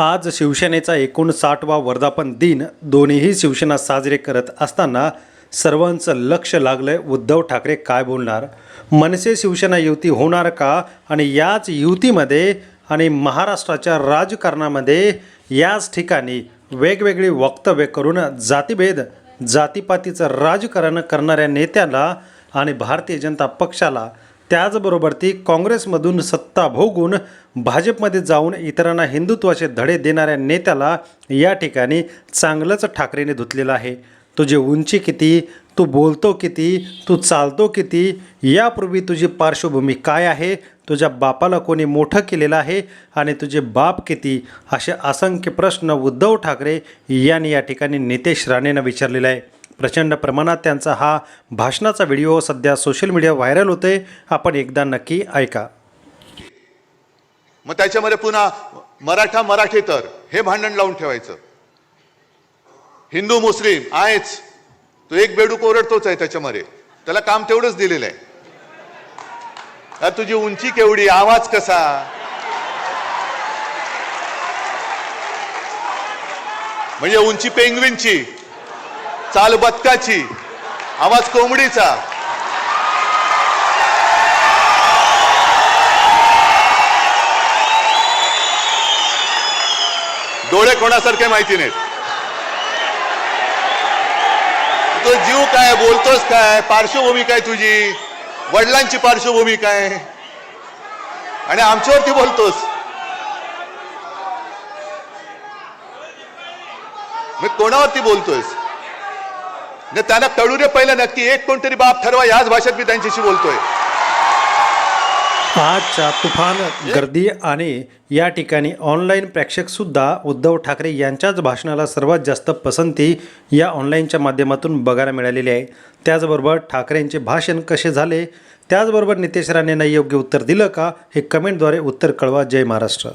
आज शिवसेनेचा एकोणसाठवा वर्धापन दिन. दोन्हीही शिवसेना साजरे करत असताना सर्वांचं लक्ष लागलंय. उद्धव ठाकरे काय बोलणार? मनसे शिवसेना युती होणार का? आणि याच युतीमध्ये आणि महाराष्ट्राच्या राजकारणामध्ये याच ठिकाणी वेगवेगळी वक्तव्य करून जातीभेद जातीपातीचं राजकारण करणाऱ्या नेत्याला आणि भारतीय जनता पक्षाला त्याचबरोबर ती काँग्रेसमधून सत्ता भोगून भाजपमध्ये जाऊन इतरांना हिंदुत्वाचे धडे देणाऱ्या नेत्याला या ठिकाणी चांगलंच ठाकरेने धुतलेलं आहे. तुझी उंची किती तू बोलतो किती तू चालतो किती यापूर्वी तुझी पार्श्वभूमी काय आहे? तुझ्या बापाला कोणी मोठं केलेलं आहे? आणि तुझे बाप किती? असे असंख्य प्रश्न उद्धव ठाकरे यांनी या ठिकाणी नितेश राणेंना विचारलेला आहे. प्रचंड प्रमाणात त्यांचा हा भाषणाचा व्हिडिओ सध्या सोशल मीडिया व्हायरल होते आपण एकदा नक्की ऐका. मग त्याच्यामध्ये पुन्हा मराठा मराठी तर हे भांडण लावून ठेवायचं. हिंदू मुस्लिम आहेच. तो एक बेडूक ओरडतोच आहे त्याच्यामध्ये. त्याला काम तेवढंच दिलेलं आहे. अरे तुझी उंची केवढी आवाज कसा? म्हणजे उंची पेंगविनची. चाल बदकाची आवाज कोंबडीचा. डोळे कोणासारखे माहिती नाहीत. तो जीव काय बोलतोस काय पार्श्वभूमी काय तुझी वडिलांची पार्श्वभूमी काय? आणि आमच्यावरती बोलतोस. मी कोणावरती बोलतोयस? नाही त्यांना कळू रे पहिलं नक्की. एक कोणतरी बाप ठरवा याच भाषेत मी त्यांच्याशी बोलतोय. आजच्या तुफान गर्दी आणि या ठिकाणी ऑनलाईन प्रेक्षकसुद्धा उद्धव ठाकरे यांच्याच भाषणाला सर्वात जास्त पसंती या ऑनलाईनच्या माध्यमातून बघायला मिळालेली आहे. त्याचबरोबर ठाकरेंचे भाषण कसे झाले? त्याचबरोबर नितेश राणेंना योग्य उत्तर दिलं का? हे कमेंटद्वारे उत्तर कळवा. जय महाराष्ट्र.